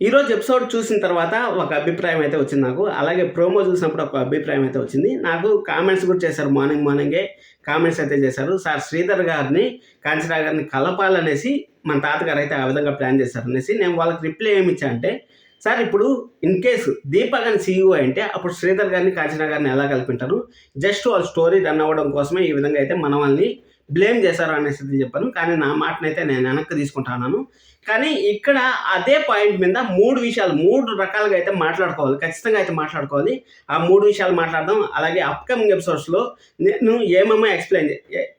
ఈరోజు ఎపిసోడ్ చూసిన తర్వాత ఒక అభిప్రాయం అయితే వచ్చింది నాకు. అలాగే ప్రోమో చూసినప్పుడు ఒక అభిప్రాయం అయితే వచ్చింది. నాకు కామెంట్స్ కూడా చేశారు మార్నింగ్ మార్నింగే కామెంట్స్ అయితే చేశారు. సార్ శ్రీధర్ గారిని కాంచరా గారిని కలపాలనేసి మన తాతగారు అయితే ఆ విధంగా ప్లాన్ చేశారు అనేసి నేను వాళ్ళకి రిప్లై ఏమి ఇచ్చా అంటే సార్ ఇప్పుడు ఇన్ కేసు దీపా గారిని సీఈఓ అంటే అప్పుడు శ్రీధర్ గారిని కాంచనా గారిని ఎలా కలిపింటారు? జస్ట్ వాళ్ళ స్టోరీ రన్ అవ్వడం కోసమే ఈ విధంగా అయితే మన వాళ్ళని బ్లేమ్ చేశారు అనేసి చెప్పాను. కానీ నా మాటనైతే నేను వెనక్కి తీసుకుంటున్నాను కానీ ఇక్కడ అదే పాయింట్ మీద మూడు విషయాలు మూడు రకాలుగా అయితే మాట్లాడుకోవాలి. ఖచ్చితంగా అయితే మాట్లాడుకోవాలి. ఆ మూడు విషయాలు మాట్లాడదాం. అలాగే అప్కమింగ్ ఎపిసోడ్స్లో నేను ఏమేమో ఎక్స్ప్లెయిన్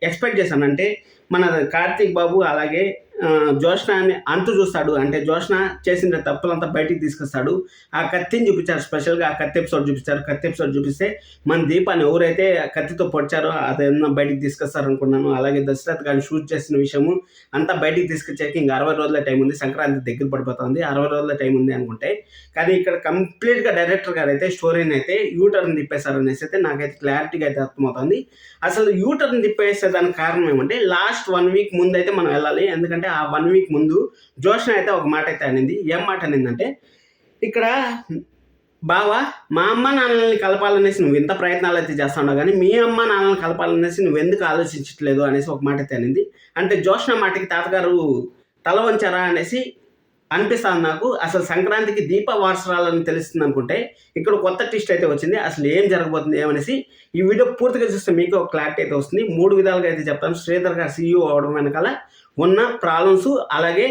ఎక్స్పెక్ట్ చేశానంటే మన కార్తీక్ బాబు అలాగే జోష్నాని జోష్న అంతు చూస్తాడు. అంటే జోష్న చేసిన తప్పులంతా బయటికి తీసుకొస్తాడు. ఆ కత్తిని చూపించారు స్పెషల్గా. ఆ కత్తి ఎపిసోడ్ చూపించారు కత్తి ఎపిసోడ్ చూపిస్తే మన దీపాన్ని ఎవరైతే కత్తితో పొడిచారో అదేమన్నా బయటికి తీసుకొస్తారు అనుకున్నాను అలాగే దశరథ్ గారిని షూట్ చేసిన విషయము అంతా బయటికి తీసుకొచ్చాక ఇంకా అరవై రోజుల టైం ఉంది. సంక్రాంతి దగ్గర పడిపోతుంది. అరవై రోజుల టైం ఉంది అనుకుంటే. కానీ ఇక్కడ కంప్లీట్గా డైరెక్టర్ గారు అయితే స్టోరీని అయితే యూటర్న్ తిప్పేశారు అనేసి అయితే నాకైతే క్లారిటీగా అయితే అర్థమవుతుంది. అసలు యూటర్న్ తిప్పేసేదానికి కారణం ఏమంటే లాస్ట్ వన్ వీక్ ముందైతే మనం వెళ్ళాలి. ఎందుకంటే ఆ వన్ వీక్ ముందు జోష్న అయితే ఒక మాట అయితే అనింది. ఏం మాట అనిందంటే ఇక్కడ బావా మా అమ్మ నాన్నల్ని కలపాలనేసి నువ్వు ఇంత ప్రయత్నాలు అయితే చేస్తున్నావు కానీ మీ అమ్మ నాన్నల్ని కలపాలనేసి నువ్వు ఎందుకు ఆలోచించట్లేదు? అనేసి ఒక మాట అయితే అనింది. అంటే జోష్న మాటకి తాతగారు తల వంచారా అనేసి అనిపిస్తుంది నాకు. అసలు సంక్రాంతికి దీప వారసరాలని తెలుస్తుంది అనుకుంటే ఇక్కడ కొత్త ట్విస్ట్ అయితే వచ్చింది. అసలు ఏం జరగబోతుంది ఏమనేసి ఈ వీడియో పూర్తిగా చూస్తే మీకు ఒక క్లారిటీ అయితే వస్తుంది. మూడు విధాలుగా అయితే చెప్తాను శ్రీధర్ గారు సీఈఓ అవడం వెనకాల ఉన్న ప్రాబ్లమ్స్ అలాగే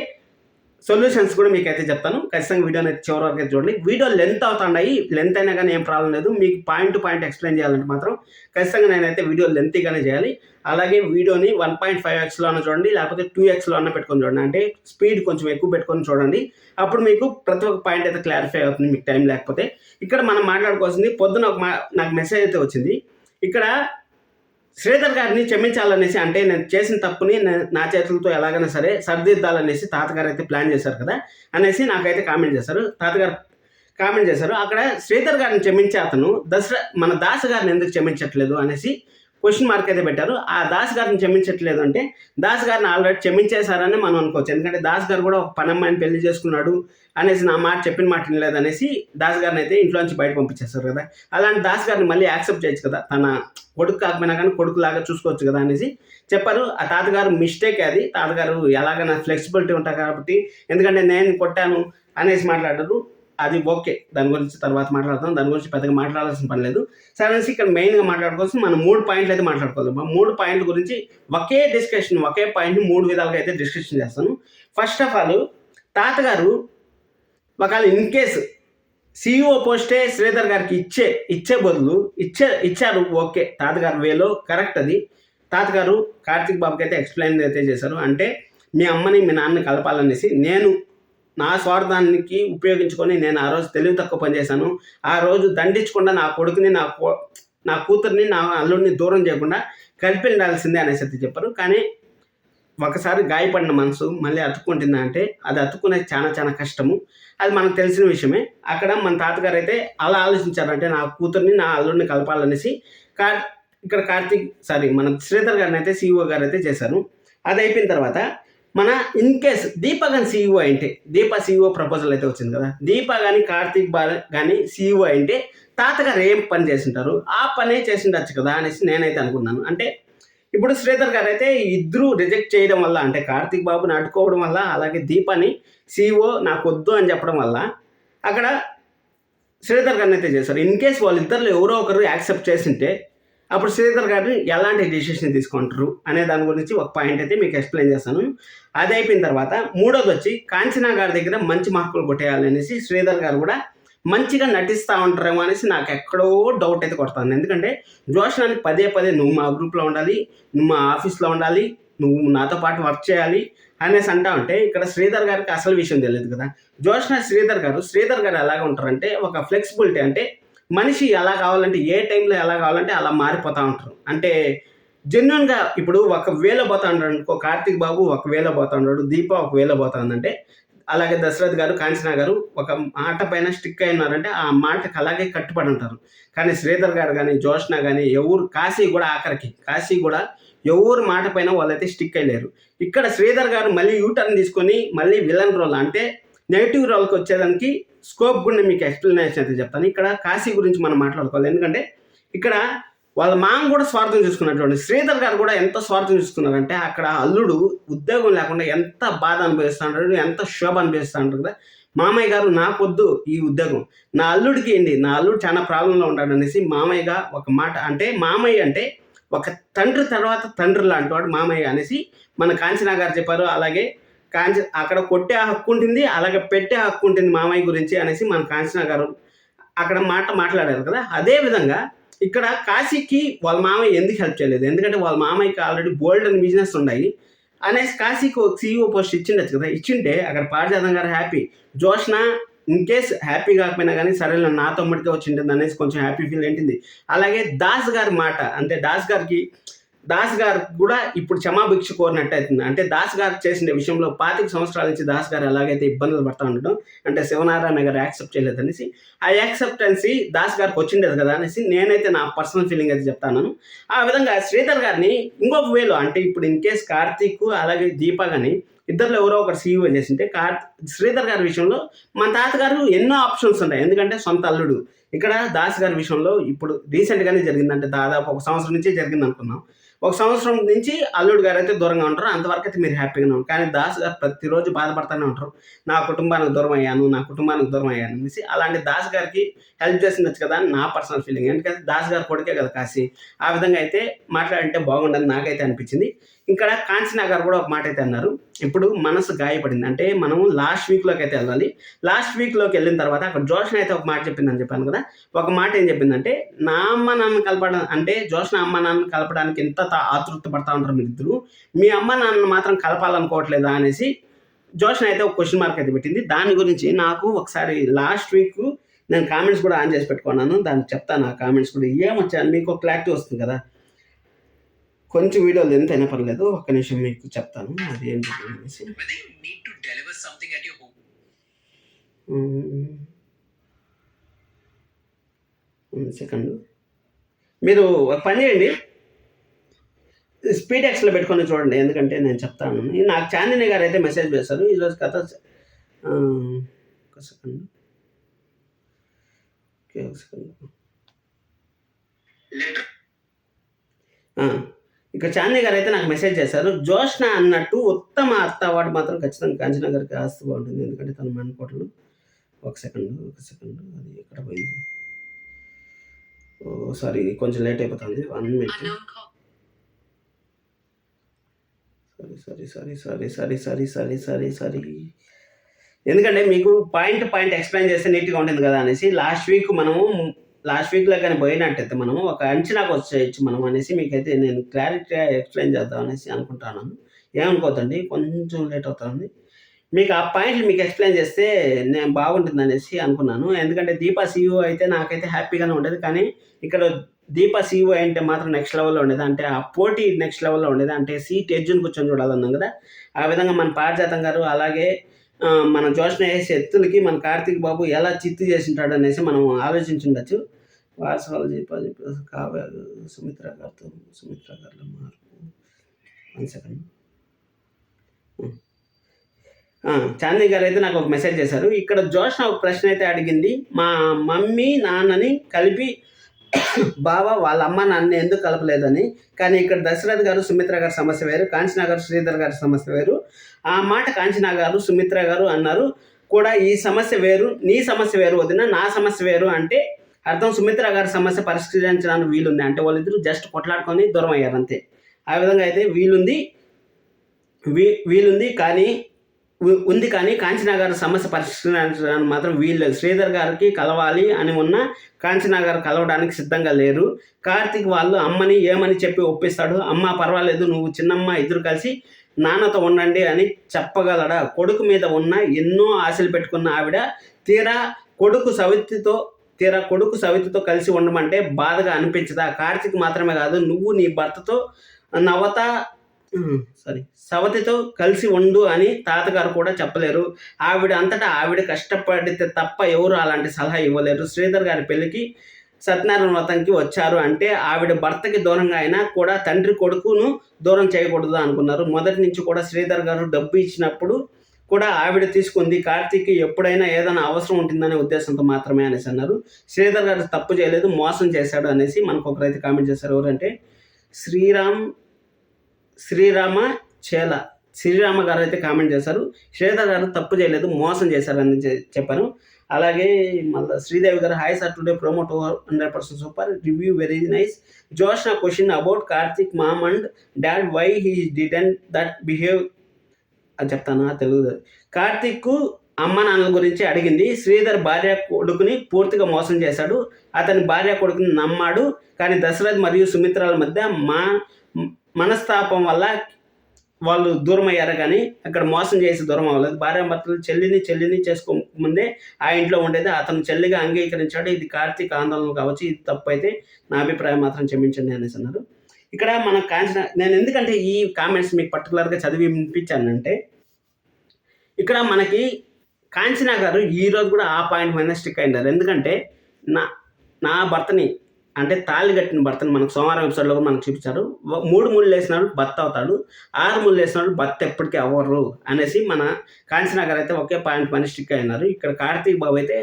సొల్యూషన్స్ కూడా మీకు అయితే చెప్తాను. ఖచ్చితంగా వీడియోని అయితే చివరి వరకు అయితే చూడండి. వీడియో లెంత్ అవుతున్నాయి. లెంత్ అయినా కానీ ఏం ప్రాబ్లం లేదు. మీకు పాయింట్ టు పాయింట్ ఎక్స్ప్లెయిన్ చేయాలంటే మాత్రం ఖచ్చితంగా నేనైతే వీడియో లెంతీగానే చేయాలి. అలాగే వీడియోని వన్ పాయింట్ ఫైవ్ ఎక్స్లో అన్న చూడండి లేకపోతే టూ ఎక్స్లో అన్న పెట్టుకొని చూడండి. అంటే స్పీడ్ కొంచెం ఎక్కువ పెట్టుకొని చూడండి. అప్పుడు మీకు ప్రతి ఒక్క పాయింట్ అయితే క్లారిఫై అవుతుంది. మీకు టైం లేకపోతే ఇక్కడ మనం మాట్లాడుకోవాల్సింది పొద్దున ఒక మా నాకు మెసేజ్ అయితే వచ్చింది. ఇక్కడ శ్రీధర్ గారిని క్షమించాలనేసి అంటే నేను చేసిన తప్పుని నా చేతులతో ఎలాగైనా సరే సరిదిద్దాలనేసి తాతగారు అయితే ప్లాన్ చేశారు కదా అనేసి నాకైతే కామెంట్ చేశారు. తాతగారు కామెంట్ చేశారు. అక్కడ శ్రీధర్ గారిని క్షమించే అతను దసరా మన దాస గారిని ఎందుకు క్షమించట్లేదు అనేసి క్వశ్చన్ మార్క్ అయితే పెట్టారు. ఆ దాస్ గారిని క్షమించట్లేదు అంటే దాస్ గారిని ఆల్రెడీ క్షమించేశారని మనం అనుకోవచ్చు. ఎందుకంటే దాస్ గారు కూడా ఒక పని అమ్మాయిని పెళ్ళి చేసుకున్నాడు అనేసి నా మాట చెప్పిన మాట వినలేదనేసి దాస్ గారిని అయితే ఇంట్లోంచి బయట పంపించేస్తారు కదా. అలాంటి దాస్ గారిని మళ్ళీ యాక్సెప్ట్ చేయొచ్చు కదా. తన కొడుకు కాకపోయినా కానీ కొడుకులాగా చూసుకోవచ్చు కదా అనేసి చెప్పారు. ఆ తాతగారు మిస్టేక్ అది. తాతగారు ఎలాగైనా ఫ్లెక్సిబిలిటీ ఉంటారు కాబట్టి ఎందుకంటే నేను కొట్టాను అనేసి మాట్లాడారు. అది ఓకే. దాని గురించి తర్వాత మాట్లాడతాం. దాని గురించి పెద్దగా మాట్లాడాల్సిన పని లేదు. సరే అనేసి ఇక్కడ మెయిన్గా మాట్లాడుకోవాల్సిన మనం మూడు పాయింట్లు అయితే మాట్లాడుకోవాలి మూడు పాయింట్ల గురించి ఒకే డిస్కషన్ ఒకే పాయింట్ మూడు విధాలుగా అయితే డిస్కషన్ చేస్తాను. ఫస్ట్ ఆఫ్ ఆల్ తాతగారు ఒకవేళ ఇన్ కేస్ సిఇఓ పోస్టే శ్రీధర్ గారికి ఇచ్చే ఇచ్చే బదులు ఇచ్చే ఇచ్చారు ఓకే. తాతగారు వేలో కరెక్ట్ అది. తాతగారు కార్తీక్ బాబుకి అయితే ఎక్స్ప్లెయిన్ అయితే చేశారు. అంటే మీ అమ్మని మీ నాన్నని కలపాలనేసి నేను నా స్వార్థానికి ఉపయోగించుకొని నేను ఆ రోజు తెలివి తక్కువ పనిచేశాను ఆ రోజు దండించకుండా నా కొడుకుని నా నా కూతుర్ని నా అల్లుడిని దూరం చేయకుండా కలిపి ఉండాల్సిందే అనేసి అయితే చెప్పారు కానీ ఒకసారి గాయపడిన మనసు మళ్ళీ అతుక్కుంటుందా అంటే అది అతుక్కునేది చాలా చాలా కష్టము. అది మనకు తెలిసిన విషయమే. అక్కడ మన తాతగారు అయితే అలా ఆలోచించారంటే నా కూతుర్ని నా అల్లుడిని కలపాలనేసి కార్ ఇక్కడ కార్తీక్ సారీ మన శ్రీధర్ గారిని అయితే సీఈఓ గారు అయితే చేశారు. అది అయిపోయిన తర్వాత మన ఇన్ కేస్ దీప కానీ సీఈఓ అంటే దీప సీఈఓ ప్రపోజల్ అయితే వచ్చింది కదా? దీప కానీ కార్తీక్ బా కానీ సీఈఓ అంటే తాతగారు ఏం పని చేసింటారు? ఆ పనే చేసిండొచ్చు కదా అనేసి నేనైతే అనుకున్నాను. అంటే ఇప్పుడు శ్రీధర్ గారు అయితే ఇద్దరు రిజెక్ట్ చేయడం వల్ల అంటే కార్తీక్ బాబుని అడ్డుకోవడం వల్ల అలాగే దీపాని సీఈఓ నాకు వద్దు అని చెప్పడం వల్ల అక్కడ శ్రీధర్ గారిని అయితే చేశారు. ఇన్ కేస్ వాళ్ళిద్దరు ఎవరో ఒకరు యాక్సెప్ట్ చేసింటే అప్పుడు శ్రీధర్ గారిని ఎలాంటి డెసిషన్ తీసుకుంటారు అనే దాని గురించి ఒక పాయింట్ అయితే మీకు ఎక్స్ప్లెయిన్ చేస్తాను. అది అయిపోయిన తర్వాత మూడోది వచ్చి కాంచనా గారి దగ్గర మంచి మార్కులు కొట్టేయాలనేసి శ్రీధర్ గారు కూడా మంచిగా నటిస్తూ ఉంటారేమో అనేసి నాకు ఎక్కడో డౌట్ అయితే కొడుతుంది. ఎందుకంటే జోష్నాని పదే పదే నువ్వు మా గ్రూప్లో ఉండాలి నువ్వు మా ఆఫీస్లో ఉండాలి నువ్వు నాతో పాటు వర్క్ చేయాలి అనేసి అంటా ఉంటే ఇక్కడ శ్రీధర్ గారికి అసలు విషయం తెలియదు కదా. జోష్న శ్రీధర్ గారు శ్రీధర్ గారు ఎలాగ ఉంటారంటే ఒక ఫ్లెక్సిబిలిటీ అంటే మనిషి ఎలా కావాలంటే ఏ టైంలో ఎలా కావాలంటే అలా మారిపోతూ ఉంటారు. అంటే జెన్యున్గా ఇప్పుడు ఒక పోతా ఉంటాడు అనుకో కార్తీక్ బాబు ఒక వేలో పోతా ఉన్నాడు దీప ఒక పోతా ఉందంటే అలాగే దశరథ్ గారు కాంచనా గారు ఒక మాట పైన స్టిక్ అయి ఉన్నారంటే ఆ మాటకు అలాగే కట్టుబడి ఉంటారు. కానీ శ్రీధర్ గారు కానీ జోష్న కానీ ఎవరు కాశీ కూడా ఆఖరికి కాశీ కూడా ఎవరు మాట పైన వాళ్ళైతే స్టిక్ అయ్యలేరు ఇక్కడ శ్రీధర్ గారు మళ్ళీ యూటర్న్ తీసుకొని మళ్ళీ విలన్ రోల్ అంటే నెగిటివ్ రోల్కి వచ్చేదానికి స్కోప్ కూడా మీకు ఎక్స్ప్లెనేషన్ అయితే చెప్తాను. ఇక్కడ కాశీ గురించి మనం మాట్లాడుకోవాలి. ఎందుకంటే ఇక్కడ వాళ్ళ మామ కూడా స్వార్థం చూసుకున్నటువంటి శ్రీధర్ గారు కూడా ఎంత స్వార్థం చూసుకున్నారంటే అక్కడ అల్లుడు ఉద్యోగం లేకుండా ఎంత బాధ అనుభవిస్తాడు ఎంత శోభ అనుభవిస్తాడు కదా. మామయ్య గారు నాకొద్దు ఈ ఉద్యోగం. నా అల్లుడికి ఏంటి? నా అల్లుడు చాలా ప్రాబ్లంలో ఉంటాడు అనేసి మామయ్యగా ఒక మాట అంటే మామయ్య అంటే ఒక తండ్రి తర్వాత తండ్రి లాంటి వాడు మామయ్య అనేసి మన కాంచనా గారు చెప్పారు. అలాగే కాంచ అక్కడ కొట్టే హక్కు ఉంటుంది అలాగే పెట్టే హక్కు ఉంటుంది మామయ్య గురించి అనేసి మన కాంచనా గారు అక్కడ మాట మాట్లాడారు కదా. అదే విధంగా ఇక్కడ కాశీకి వాళ్ళ మామయ్య ఎందుకు హెల్ప్ చేయలేదు? ఎందుకంటే వాళ్ళ మామయ్యకి ఆల్రెడీ బోల్డ్ అని బిజినెస్ ఉన్నాయి. అనేసి కాశీకి ఒక సీఈఓ పోస్ట్ ఇచ్చిండొచ్చు కదా. ఇచ్చింటే అక్కడ పారిజాతం గారు happy Joshna in case happy కాకపోయినా కానీ సరే నా తమ్ముడికే వచ్చింటుంది అనేసి కొంచెం హ్యాపీ ఫీల్ ఏంటింది? అలాగే దాస్ గారి మాట అంటే దాస్ గారికి దాస్ గారు కూడా ఇప్పుడు క్షమాభిక్ష కోరినట్టు అవుతుంది. అంటే దాస్ గారు చేసిన విషయంలో పాతిక సంవత్సరాల నుంచి దాస్ గారు ఎలాగైతే ఇబ్బందులు పడతా ఉండడం అంటే శివనారాయణ గారు యాక్సెప్ట్ చేయలేదు అనేసి ఆ యాక్సెప్టెన్సీ దాస్ గారికి వచ్చిండేది కదా అనేసి నేనైతే నా పర్సనల్ ఫీలింగ్ అయితే చెప్తాను ఆ విధంగా శ్రీధర్ గారిని ఇంకొక వేలో అంటే ఇప్పుడు ఇన్ కేస్ కార్తీక్ అలాగే దీప కానీ ఇద్దరు ఎవరో ఒకరు సీఈఓ చేసింటే కార్ శ్రీధర్ గారి విషయంలో మన తాతగారు ఎన్నో ఆప్షన్స్ ఉన్నాయి. ఎందుకంటే సొంత అల్లుడు. ఇక్కడ దాస్ గారి విషయంలో ఇప్పుడు రీసెంట్గానే జరిగిందంటే దాదాపు ఒక సంవత్సరం నుంచే జరిగింది అనుకున్నాం ఒక సంవత్సరం నుంచి అల్లుడు గారు అయితే దూరంగా ఉంటారు. అంతవరకు అయితే మీరు హ్యాపీగానే ఉంటారు కానీ దాస్ గారు ప్రతిరోజు బాధపడుతూనే ఉంటారు. నా కుటుంబానికి దూరం అయ్యాను నా కుటుంబానికి దూరం అయ్యాను అనేసి అలాంటి దాస్ గారికి హెల్ప్ చేసిండొచ్చు కదా అని నా పర్సనల్ ఫీలింగ్ ఎందుకంటే దాస్ గారు కొడుకే కదా కాశీ. ఆ విధంగా అయితే మాట్లాడంటే బాగుండదని నాకైతే అనిపించింది. ఇక్కడ కాంచీనగర్ కూడా ఒక మాట అయితే అన్నారు. ఇప్పుడు మనసు గాయపడింది. అంటే మనం లాస్ట్ వీక్లోకి అయితే వెళ్ళాలి. లాస్ట్ వీక్లోకి వెళ్ళిన తర్వాత అక్కడ జోష్న అయితే ఒక మాట చెప్పిందని చెప్పాను కదా. ఒక మాట ఏం చెప్పిందంటే నా అమ్మ నాన్న కలపడం అంటే జోష్న అమ్మ నాన్న కలపడానికి ఎంత తా- ఆతృత పడతా ఉంటారు మీరు ఇద్దరు? మీ అమ్మ నాన్న మాత్రం కలపాలనుకోవట్లేదా అనేసి జోష్న అయితే ఒక క్వశ్చన్ మార్క్ అయితే పెట్టింది. దాని గురించి నాకు ఒకసారి లాస్ట్ వీక్ నేను కామెంట్స్ కూడా ఆన్ చేసి పెట్టుకున్నాను. దానికి చెప్తాను ఆ కామెంట్స్ కూడా. ఏమొచ్చాను మీకు ఒక క్లారిటీ వస్తుంది కదా. కొంచెం వీడియోలు ఎంత అయినా పర్లేదు ఒక్క నిమిషం మీకు చెప్తాను అది ఏంటి అనేసి. సెకండ్. మీరు ఒక పని చేయండి. స్పీడ్ ఎక్స్లో పెట్టుకొని చూడండి ఎందుకంటే నేను చెప్తాను. నాకు చాందిని గారు అయితే మెసేజ్ చేశారు ఈరోజు కథ ఒక సెకండ్. ఓకే ఒక సెకండ్. ఇక చాందిని గారు అయితే నాకు మెసేజ్ చేశారు జోష్న అన్నట్టు ఉత్తమ అత్త అవార్డు మాత్రం ఖచ్చితంగా కాంచనా గారికి ఆస్తి బాగుంటుంది. ఎందుకంటే తన మన్కోటలు ఒక సెకండ్ ఒక సెకండ్ అది ఎక్కడ పోయింది? ఓ సారీ కొంచెం లేట్ అయిపోతుంది. One minute. Sorry sorry sorry sorry sorry sorry sorry sorry ఎందుకంటే మీకు పాయింట్ పాయింట్ ఎక్స్ప్లెయిన్ చేస్తే నీట్గా ఉంటుంది కదా అనేసి లాస్ట్ వీక్ మనము లాస్ట్ వీక్లో కానీ పోయినట్టయితే మనం ఒక అంచనాకు వచ్చేయచ్చు మనం అనేసి మీకైతే నేను క్లారిటీగా ఎక్స్ప్లెయిన్ చేద్దాం అనేసి అనుకుంటున్నాను ఏమనుకోవద్దండి కొంచెం లేట్ అవుతుంది. మీకు ఆ పాయింట్లు మీకు ఎక్స్ప్లెయిన్ చేస్తే నేను బాగుంటుంది అనేసి అనుకున్నాను. ఎందుకంటే దీపా సీఈఓ అయితే నాకైతే హ్యాపీగానే ఉండేది. కానీ ఇక్కడ దీపా సీఈఓ అంటే మాత్రం నెక్స్ట్ లెవెల్లో ఉండేది. అంటే ఆ పోటీ నెక్స్ట్ లెవెల్లో ఉండేది. అంటే సీట్ ఎడ్జుని కూర్చొని చూడాలన్నాం కదా. ఆ విధంగా మన పారిజాతం గారు అలాగే మన జోష్ణ వేసే ఎత్తులకి మన కార్తీక్ బాబు ఎలా చిత్తు చేసింటాడు అనేసి మనం ఆలోచించుండొచ్చు. వారసవాళ్ళు చెప్పాలి కావ్య సుమిత్ర గారితో సుమిత్ర గారిలో మార్పు. One second hmm. చాందీ గారు అయితే నాకు ఒక మెసేజ్ చేశారు. ఇక్కడ జోష్ణ ఒక ప్రశ్న అయితే అడిగింది. మా మమ్మీ నాన్నని కలిపి బావ వాళ్ళ అమ్మ నాన్న ఎందుకు కలపలేదని? కానీ ఇక్కడ దశరథ్ గారు సుమిత్ర గారి సమస్య వేరు కాంచనా గారు శ్రీధర్ గారి సమస్య వేరు. ఆ మాట కాంచనా గారు సుమిత్ర గారు అన్నారు. కూడా ఈ సమస్య వేరు నీ సమస్య వేరు వదిన నా సమస్య వేరు అంటే అర్థం సుమిత్ర గారి సమస్య పరిష్కరించడానికి వీలుంది. అంటే వాళ్ళిద్దరూ జస్ట్ కొట్లాడుకొని దూరం అయ్యారు అంతే. ఆ విధంగా అయితే వీలుంది వీ వీలుంది కానీ ఉంది కానీ కాంచనా సమస్య పరిష్కరించడానికి మాత్రం వీళ్ళు శ్రీధర్ గారికి కలవాలి అని ఉన్న కాంచనా కలవడానికి సిద్ధంగా లేరు. కార్తీక్ వాళ్ళు అమ్మని ఏమని చెప్పి ఒప్పిస్తాడు? అమ్మ పర్వాలేదు నువ్వు చిన్నమ్మ ఇద్దరు కలిసి నాన్నతో ఉండండి అని చెప్పగలడా? కొడుకు మీద ఉన్న ఎన్నో ఆశలు పెట్టుకున్న ఆవిడ తీరా కొడుకు సవితితో తీరా కొడుకు సవితితో కలిసి ఉండమంటే బాధగా అనిపించదా? కార్తీక్ మాత్రమే కాదు నువ్వు నీ భర్తతో నవత సారీ సవతితో కలిసి ఉండు అని తాతగారు కూడా చెప్పలేరు. ఆవిడ అంతటా ఆవిడ కష్టపడితే తప్ప ఎవరు అలాంటి సలహా ఇవ్వలేరు. శ్రీధర్ గారి పెళ్ళికి సత్యనారాయణ వ్రతంకి వచ్చారు అంటే ఆవిడ భర్తకి దూరంగా అయినా కూడా తండ్రి కొడుకును దూరం చేయకూడదు అనుకున్నారు. మొదటి నుంచి కూడా శ్రీధర్ గారు డబ్బు ఇచ్చినప్పుడు కూడా ఆవిడ తీసుకుంది. కార్తీక్ ఎప్పుడైనా ఏదైనా అవసరం ఉంటుందనే ఉద్దేశంతో మాత్రమే అనేసి అన్నారు. శ్రీధర్ గారు తప్పు చేయలేదు మోసం చేశాడు అనేసి మనకు ఒకరైతే కామెంట్ చేశారు. ఎవరంటే శ్రీరామ్ శ్రీరామ చేల. శ్రీరామ గారు అయితే కామెంట్ చేశారు. శ్రీధర్ గారు తప్పు చేయలేదు మోసం చేశారని చె- చెప్పారు. అలాగే మళ్ళీ శ్రీదేవి గారు hi sir today promo two hundred percent super review very nice Josh నా question about Karthik mom and dad why he didn't that behave అని చెప్తాను తెలుగు కార్తిక్ అమ్మ నాన్నల గురించి అడిగింది. శ్రీధర్ భార్య కొడుకుని పూర్తిగా మోసం చేశాడు. అతని భార్య కొడుకుని నమ్మాడు. కానీ దశరథ్ మరియు సుమిత్రాల మధ్య మా మనస్తాపం వల్ల వాళ్ళు దూరం అయ్యారు కానీ అక్కడ మోసం చేసి దూరం అవ్వలేదు భార్య భర్తలు చెల్లిని చెల్లిని చేసుకో ముందే ఆ ఇంట్లో ఉండేది. అతను చెల్లిగా అంగీకరించాడు. ఇది కార్తీక ఆందోళన కావచ్చు. ఇది తప్పు అయితే నా అభిప్రాయం మాత్రం క్షమించండి అనేసి అన్నారు. ఇక్కడ మన కాంచన నేను ఎందుకంటే ఈ కామెంట్స్ మీకు పర్టికులర్గా చదివి వినిపించానంటే ఇక్కడ మనకి కాంచనా గారు ఈరోజు కూడా ఆ పాయింట్ మీద స్టిక్ అయినారు. ఎందుకంటే నా నా భర్తని అంటే తాళి కట్టిన భర్తను మనకు సోమవారం ఎపిసోడ్లో కూడా మనకు చూపించారు. మూడు ముళ్ళు వేసినాడు భర్త అవుతాడు. ఆరు ముళ్ళు వేసినాడు భర్త ఎప్పటికీ అవ్వరు అనేసి మన కాంచనగర్ అయితే ఒకే పాయింట్ పని స్టిక్ అయినారు ఇక్కడ కార్తీక్ బాబు అయితే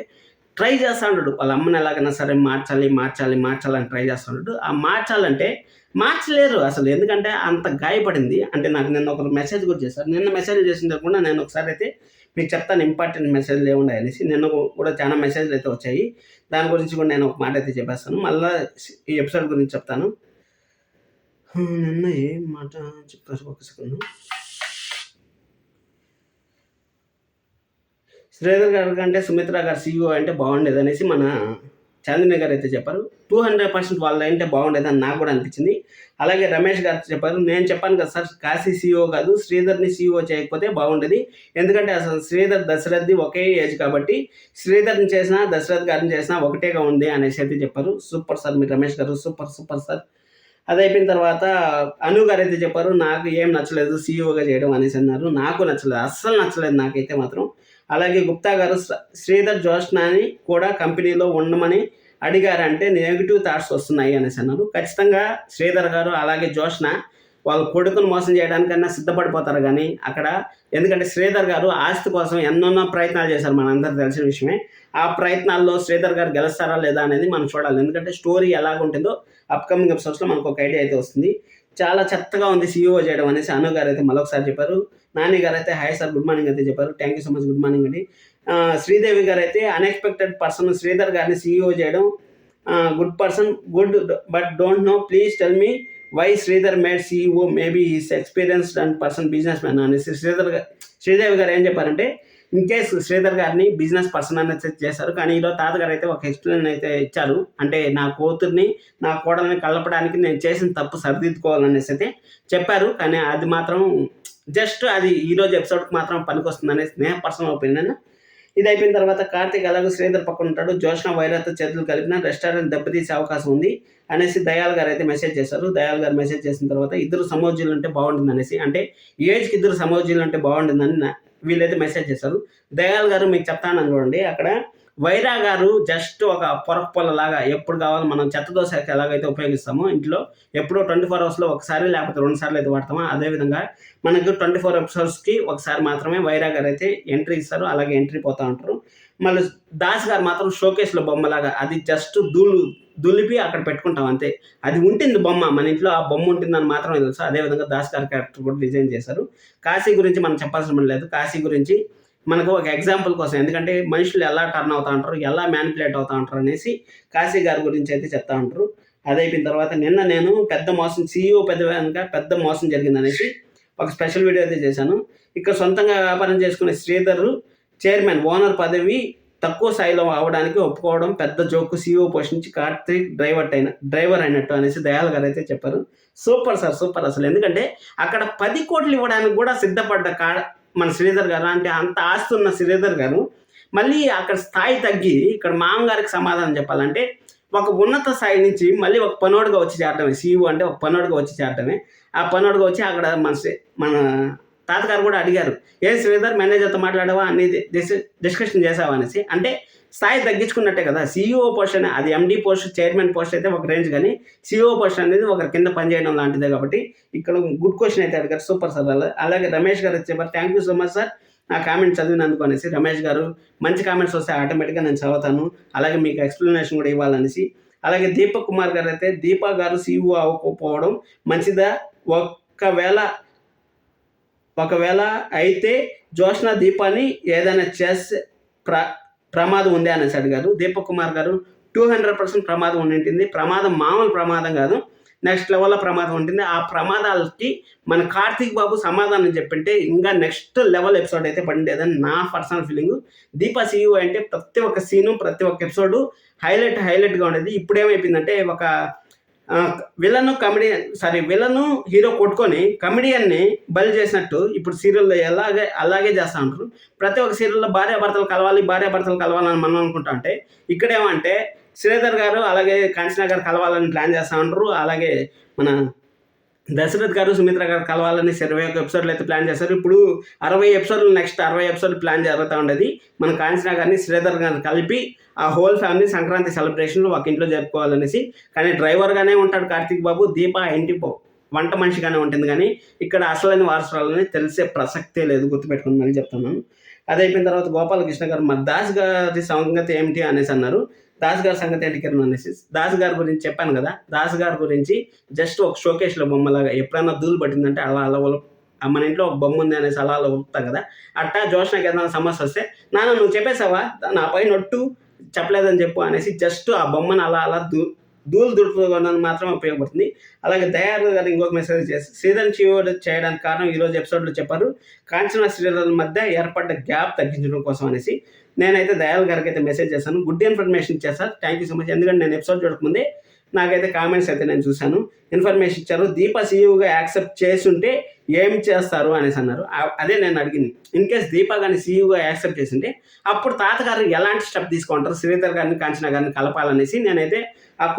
ట్రై చేస్తాడు. వాళ్ళ అమ్మని ఎలాగైనా సరే మార్చాలి మార్చాలి మార్చాలని ట్రై చేస్తాడు. ఆ మార్చాలంటే మార్చలేరు అసలు. ఎందుకంటే అంత గాయపడింది. అంటే నాకు నిన్న ఒక మెసేజ్ కూడా చేశారు. నిన్న మెసేజ్ చేసిన కూడా నేను ఒకసారి అయితే మీకు చెప్తాను ఇంపార్టెంట్ మెసేజ్లు ఏమున్నాయి అనేసి. నిన్న కూడా చాలా మెసేజ్లు అయితే వచ్చాయి. దాని గురించి కూడా నేను ఒక మాట అయితే చెప్పేస్తాను. మళ్ళీ ఈ ఎపిసోడ్ గురించి చెప్తాను. నిన్న ఏం మాట చెప్తాను ఒక సెకండ్. శ్రీధర్ గారి కంటే సుమిత్ర గారు సీఈఓ అంటే బాగుండేది అనేసి మన చాందిని గారు అయితే చెప్పారు. టూ హండ్రెడ్ పర్సెంట్ వాళ్ళు అంటే బాగుండేది అని నాకు కూడా అనిపించింది. అలాగే రమేష్ గారు చెప్పారు. నేను చెప్పాను కదా సార్ కాశీ సీఈఓ కాదు శ్రీధర్ని సీఈఓ చేయకపోతే బాగుండేది. ఎందుకంటే అసలు శ్రీధర్ దశరథ్ది ఒకే ఏజ్ కాబట్టి శ్రీధర్ని చేసినా దశరథ్ గారిని చేసినా ఒకటేగా ఉంది అనేసి అయితే చెప్పారు. సూపర్ సార్ మీరు రమేష్ గారు సూపర్ సూపర్ సార్ అది అయిపోయిన తర్వాత అను గారు అయితే చెప్పారు నాకు ఏం నచ్చలేదు సీఈఓగా చేయడం అనేసి అన్నారు. నాకు నచ్చలేదు అస్సలు నచ్చలేదు నాకైతే మాత్రం. అలాగే గుప్తా గారు శ్రీధర్ జోష్నాని కూడా కంపెనీలో ఉండమని అడిగారంటే నెగిటివ్ థాట్స్ వస్తున్నాయి అనేసి అన్నారు. ఖచ్చితంగా శ్రీధర్ గారు అలాగే జోష్న వాళ్ళ కొడుకును మోసం చేయడానికన్నా సిద్ధపడిపోతారు కానీ అక్కడ ఎందుకంటే శ్రీధర్ గారు ఆస్తి కోసం ఎన్నెన్నో ప్రయత్నాలు చేశారు మనందరూ తెలిసిన విషయమే. ఆ ప్రయత్నాల్లో శ్రీధర్ గారు గెలుస్తారా లేదా అనేది మనం చూడాలి. ఎందుకంటే స్టోరీ ఎలాగుంటుందో అప్కమింగ్ ఎపిసోడ్స్లో మనకు ఒక ఐడియా అయితే వస్తుంది. చాలా చెత్తగా ఉంది సీఈఓ చేయడం అనేసి అను గారు అయితే మరొకసారి చెప్పారు. నాని గారు అయితే హాయ్ సార్ గుడ్ మార్నింగ్ అయితే చెప్పారు. Thank you so much good morning అండి. శ్రీదేవి గారు అయితే అన్ఎక్స్పెక్టెడ్ పర్సన్ శ్రీధర్ గారిని సీఈఓ చేయడం. Good person good but don't know please tell me why Sridhar made CEO maybe is experienced and person businessman అనేసి శ్రీధర్ గారు శ్రీదేవి గారు ఏం చెప్పారంటే ఇన్ కేస్ శ్రీధర్ గారిని బిజినెస్ పర్సన్ అనేది చేశారు. కానీ ఈరోజు తాతగారు అయితే ఒక ఎక్స్ప్లెయిన్ అయితే ఇచ్చారు. అంటే నా కూతుర్ని నా కోడల్ని కలపడానికి నేను చేసిన తప్పు సరిదిద్దుకోవాలనేసి అయితే చెప్పారు. కానీ అది మాత్రం జస్ట్ అది ఈరోజు ఎపిసోడ్కి మాత్రం పనికొస్తుంది అనేది స్నేహ పర్సనల్ ఒపీనియన్ ఇది అయిపోయిన తర్వాత కార్తీక్ అలాగే శ్రీధర్ పక్కన ఉంటాడు. జోష్న వైరత్తో చేతులు కలిపిన రెస్టారెంట్ దెబ్బతీసే అవకాశం ఉంది అనేసి దయాల్ గారు అయితే మెసేజ్ చేశారు. దయాల్ గారు మెసేజ్ చేసిన తర్వాత ఇద్దరు సమోజీలు ఉంటే బాగుంటుంది అనేసి అంటే ఏజ్కి ఇద్దరు సమోజీలు ఉంటే బాగుంటుందని వీళ్ళైతే మెసేజ్ చేశారు. దయాల్ గారు మీకు చెప్తాను అనుకోండి అక్కడ వైరా గారు జస్ట్ ఒక పొర పొల లాగా ఎప్పుడు కావాలి మనం చెత్త దోశకి ఎలాగైతే ఉపయోగిస్తామో ఇంట్లో ఎప్పుడో ట్వంటీ ఫోర్ అవర్స్లో ఒకసారి లేకపోతే రెండు సార్లు అయితే వాడతామో అదేవిధంగా మనకు ట్వంటీ ఫోర్ అవర్స్కి ఒకసారి మాత్రమే వైరా గారు అయితే ఎంట్రీ ఇస్తారు. అలాగే ఎంట్రీ పోతూ ఉంటారు. మళ్ళీ దాస్ గారు మాత్రం షోకేస్లో బొమ్మలాగా అది జస్ట్ దూలు దులిపి అక్కడ పెట్టుకుంటాం అంతే. అది ఉంటుంది బొమ్మ మన ఇంట్లో ఆ బొమ్మ ఉంటుందని మాత్రమే తెలుసు. అదేవిధంగా దాస్ గారి క్యారెక్టర్ కూడా డిజైన్ చేశారు. కాశీ గురించి మనం చెప్పాల్సిన లేదు. కాశీ గురించి మనకు ఒక ఎగ్జాంపుల్ కోసం. ఎందుకంటే మనుషులు ఎలా టర్న్ అవుతా ఉంటారు ఎలా మ్యానిపులేట్ అవుతా ఉంటారు అనేసి కాశీ గారి గురించి అయితే చెప్తా ఉంటారు. అది అయిపోయిన తర్వాత నిన్న నేను పెద్ద మోసం సీఈఓ పెద్ద వెనక పెద్ద మోసం జరిగింది అనేసి ఒక స్పెషల్ వీడియో అయితే చేశాను. ఇక్కడ సొంతంగా వ్యాపారం చేసుకునే శ్రీధర్ చైర్మన్ ఓనర్ పదవి తక్కువ స్థాయిలో అవడానికి ఒప్పుకోవడం పెద్ద జోకు సీఈఓ పోషించి కార్తీక్ డ్రైవర్ అయిన డ్రైవర్ అయినట్టు అనేసి దయాల్ గారు అయితే చెప్పారు. సూపర్ సార్ సూపర్ అసలు. ఎందుకంటే అక్కడ పది కోట్లు ఇవ్వడానికి కూడా సిద్ధపడ్డ కా మన శ్రీధర్ గారు అంటే అంత ఆస్తి ఉన్న శ్రీధర్ గారు మళ్ళీ అక్కడ స్థాయి తగ్గి ఇక్కడ మామగారికి సమాధానం చెప్పాలంటే ఒక ఉన్నత స్థాయి నుంచి మళ్ళీ ఒక పనోడుగా వచ్చి చేరటమే సీఈఓ అంటే ఒక పనోడుగా వచ్చి చేరటమే. ఆ పనోడుగా వచ్చి అక్కడ మన మన తాతగారు కూడా అడిగారు ఏ శ్రీధర్ మేనేజర్తో మాట్లాడావా? అని డిస్కషన్ చేసావా అనేసి. అంటే స్థాయి తగ్గించుకున్నట్టే కదా సీఈఓ పోస్ట్ అనే అది ఎండి పోస్ట్ చైర్మన్ పోస్ట్ అయితే ఒక రేంజ్ కానీ సీఈఓ పోస్ట్ అనేది ఒక కింద పనిచేయడం లాంటిదే కాబట్టి ఇక్కడ గుడ్ క్వశ్చన్ అయితే అడిగారు సూపర్ సార్ అలా అలాగే రమేష్ గారు చెప్పారు thank you so much sir నా కామెంట్ చదివినందుకు అనేసి రమేష్ గారు మంచి కామెంట్స్ వస్తే ఆటోమేటిక్గా నేను చదువుతాను అలాగే మీకు ఎక్స్ప్లెనేషన్ కూడా ఇవ్వాలనేసి అలాగే దీపక్ కుమార్ గారు అయితే దీపా గారు సీఈఓ అవ్వకపోవడం మంచిదా? ఒకవేళ ఒకవేళ అయితే జోష్న దీపాన్ని ఏదైనా చేస్తే ప్ర ప్రమాదం ఉంది అనేసి అడిగారు దీపక్ కుమార్ గారు టూ హండ్రెడ్ పర్సెంట్ ప్రమాదం ఉండింటుంది ప్రమాదం మామూలు ప్రమాదం కాదు. నెక్స్ట్ లెవెల్లో ప్రమాదం ఉంటుంది. ఆ ప్రమాదాలకి మన కార్తీక్ బాబు సమాధానం చెప్పింటే ఇంకా నెక్స్ట్ లెవెల్ ఎపిసోడ్ అయితే పడిండేదని నా పర్సనల్ ఫీలింగ్. దీపా సీయూ అంటే ప్రతి ఒక్క సీను ప్రతి ఒక్క ఎపిసోడ్ హైలైట్ హైలైట్గా ఉండేది. ఇప్పుడు ఏమైపోయిందంటే ఒక villain comedian sorry villain hero కొట్టుకొని కమెడియన్ని బలి చేసినట్టు ఇప్పుడు సీరియల్లో ఎలాగే అలాగే చేస్తూ ఉంటారు. ప్రతి ఒక్క సీరియల్లో భార్యాభర్తలు కలవాలి భార్యాభర్తలు కలవాలని మనం అనుకుంటా అంటే ఇక్కడేమంటే శ్రీధర్ గారు అలాగే కాంచనా గారు కలవాలని ప్లాన్ చేస్తూ ఉంటారు. అలాగే మన దశరథ్ గారు సుమిత్ర గారు కలవాలని ఇరవై ఒక ఎపిసోడ్లు అయితే ప్లాన్ చేస్తారు ఇప్పుడు అరవై ఎపిసోడ్లు నెక్స్ట్ అరవై ఎపిసోడ్లు ప్లాన్ జరుగుతూ ఉండేది. మన కాంచనా గారిని శ్రీధర్ గారిని కలిపి ఆ హోల్ ఫ్యామిలీ సంక్రాంతి సెలబ్రేషన్లు ఒక ఇంట్లో జరుపుకోవాలనేసి కానీ డ్రైవర్గానే ఉంటాడు కార్తీక్ బాబు దీప ఇంటి వంట మనిషిగానే ఉంటుంది కానీ ఇక్కడ అసలైన వారసురాలని తెలిసే ప్రసక్తే లేదు గుర్తుపెట్టుకుని మళ్ళీ చెప్తున్నాను. అది అయిపోయిన తర్వాత గోపాలకృష్ణ గారు మా దాస్ గారి సంగతి ఏమిటి? అనేసి అన్నారు. దాస్ గారి సంగతి ఏంటి కిరణ్ అనేసి? దాస్ గారి గురించి చెప్పాను కదా. దాస్ గారి గురించి జస్ట్ ఒక షోకేష్లో బొమ్మలాగా ఎప్పుడైనా దూలు పట్టిందంటే అలా అలా ఒల- మన ఇంట్లో ఒక బొమ్మ ఉంది అనేసి అలా అలా ఊపుతాం కదా. అట్టా జోష్నకి ఏదైనా సమస్య వస్తే నాన్న నువ్వు చెప్పేసావా నా పైన ఒట్టు చెప్పలేదని చెప్పు అనేసి జస్ట్ ఆ బొమ్మను అలా అలా దూ దూలు దుడుపుకోవడానికి మాత్రం ఉపయోగపడుతుంది. అలాగే దయారు గారు ఇంకొక మెసేజ్ చేసి సీజన్ చివరి చేయడానికి కారణం ఈరోజు ఎపిసోడ్లో చెప్పారు. కాంచన శ్రీల మధ్య ఏర్పడ్డ గ్యాప్ తగ్గించడం కోసం అనేసి. నేనైతే దయాల్ గారికి అయితే మెసేజ్ చేశాను. గుడ్ ఇన్ఫర్మేషన్ ఇచ్చారు sir thank you so much ఎందుకంటే నేను ఎపిసోడ్ చూడకముందే నాకైతే కామెంట్స్ అయితే నేను చూశాను. ఇన్ఫర్మేషన్ ఇచ్చారు. దీప సీఈఓగా యాక్సెప్ట్ చేస్తుంటే ఏం చేస్తారు అనేసి అన్నారు. అదే నేను అడిగింది. ఇన్ కేస్ దీప గారిని సీఈఓగా యాక్సెప్ట్ చేసింటే అప్పుడు తాతగారు ఎలాంటి స్టెప్ తీసుకుంటారు? శ్రీధర్ గారిని కాంచన గారిని కలపాలనేసి నేనైతే